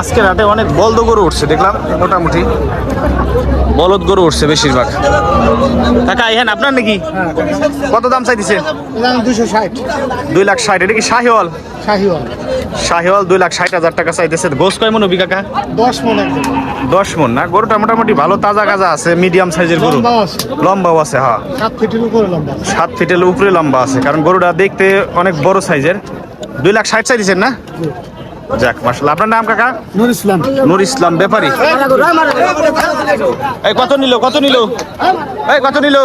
আজকের হাটে অনেক বলদ গরু উঠছে দেখলাম মোটামুটি। বলদ গরু উঠছে বেশিরভাগ। কাকা ইহান আপনার নাকি? কত দাম চাইতেছে? দুশো ষাট দুই লাখ ষাট এটা কি শাহিওয়াল? শাহিওয়াল শাহিওয়াল দুই লাখ ষাট হাজার টাকা চাইতেছে। গোস কয় মন কাকা? দশ মন দশ মন না? গরুটা মোটামুটি ভালো তাজা গাজা আছে মিডিয়াম সাইজের গরু। লম্বাও আছে। হ্যাঁ। সাত ফিটের উপরে লম্বা সাত ফিটের উপরে লম্বা আছে কারণ গরুটা দেখতে অনেক বড় সাইজের দুই লাখ ষাট চাইছেন না? যাক মাসাল্লাহ আপনার নাম কাকা? নুর ইসলাম। নুর ইসলাম ব্যাপারী। এই কত নিল কত নিল? এই কত নিল?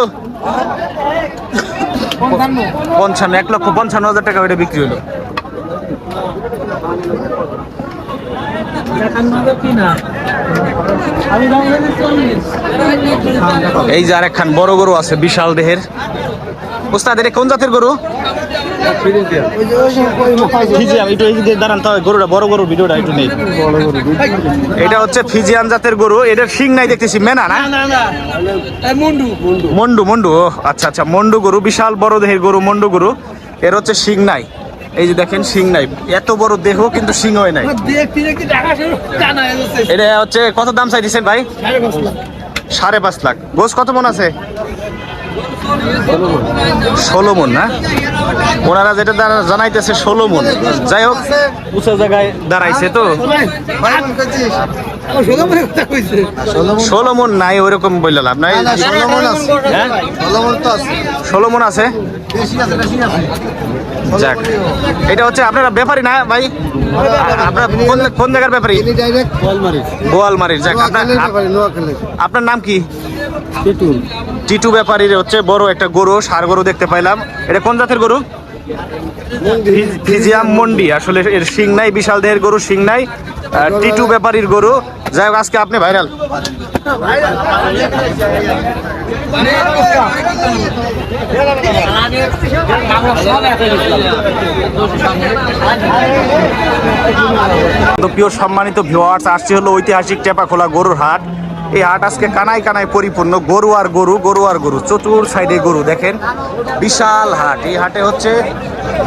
পঞ্চান্ন এক লক্ষ পঞ্চান্ন হাজার টাকা ওইটা বিক্রি হলো। এই যে আরেকখান বড় গরু আছে বিশাল দেহের। ওস্তাদ এটা কোন জাতের গরু? ফিজিয়াম একটু এই দাঁড়ান তো গরুটা বড় গরু ভিডিওটা একটু নেই। এটা হচ্ছে ফিজিয়ান জাতের গরু এটার শিং নাই দেখতেছি মেনা না? মন্ডু। মন্ডু আচ্ছা আচ্ছা মন্ডু গরু বিশাল বড় দেহের গরু মন্ডু গরু। এর হচ্ছে শিং নাই। এই যে দেখেন শিং নাই। এত বড় দেহ কিন্তু শিং হয় নাই। এটা হচ্ছে কত দাম চাই দিচ্ছেন ভাই? সাড়ে পাঁচ লাখ। গোস কত মন আছে? ষোলো মন না? ওনারা যেটা জানাইতেছে ষোলো মন। যাই হোক উঁচু জায়গায় দাঁড়াইছে তো। ষোলো মন নাই ওইরকম বললাম লাভ নাই। হ্যাঁ? ষোলো মন আছে? যাক এটা হচ্ছে আপনারা ব্যাপারী না ভাই? আপনার কোন কোন জায়গার ব্যাপারী? গোয়ালমারির। যাক আপনার আপনার নাম কি? টিটু ব্যাপারীর হচ্ছে বড় একটা গরু, সার গরু দেখতে পাইলাম। এটা কোন জাতের গরু? ফিজ- ফিজিয়াম মন্ডি, আসলে এর শিং নাই, বিশাল দেহের গরু, শিং নাই। টিটু ব্যাপারীর গরু। যাই হোক, আজকে আপনি ভাইরাল তো প্রিয় সম্মানিত ভিউয়ার্স আসছে হলো ঐতিহাসিক টেপাখোলা গরুর হাট। এই হাট আজকে কানায় কানায় পরিপূর্ণ, গরু আর গরু গরু আর গরু, চতুর সাইডে গরু, দেখেন। বিশাল হাট। এই হাটে হচ্ছে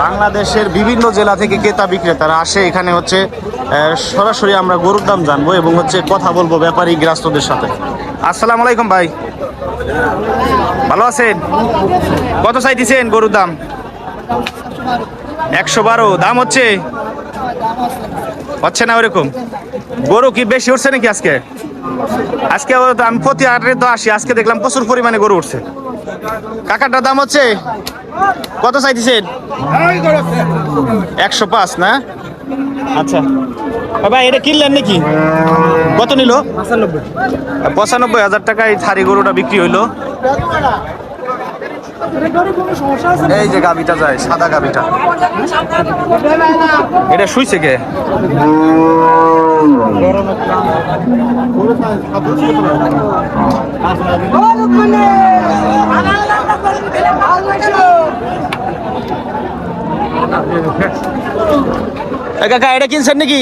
বাংলাদেশের বিভিন্ন জেলা থেকে ক্রেতা বিক্রেতারা আসে। এখানে হচ্ছে সরাসরি আমরা গরুর দাম জানব এবং হচ্ছে কথা বলব ব্যাপারী গ্রাস্তদের সাথে। আসসালামু আলাইকুম ভাই। ভালো আছেন? কত চাইতেছেন গরুর দাম? একশো বারো। দাম হচ্ছে? হচ্ছে না ওরকম গরু কি বেশি উঠছে নাকি আজকে? আজকে আমি প্রতি আটের তো আসি, আজকে দেখলাম প্রচুর পরিমাণে গরু উঠছে। কাকাটার দাম হচ্ছে, কত চাইতেছেন? একশো পাঁচ, না? আচ্ছা। ভাই, এটা কিনলেন নাকি? কত নিল? পঁচানব্বই হাজার টাকায় থারি গরুটা বিক্রি হইল। এই যে গাবিটা যায় সাদা গাবিটা। এটা শুইছে কে? কাকা এটা কিনছেন নাকি?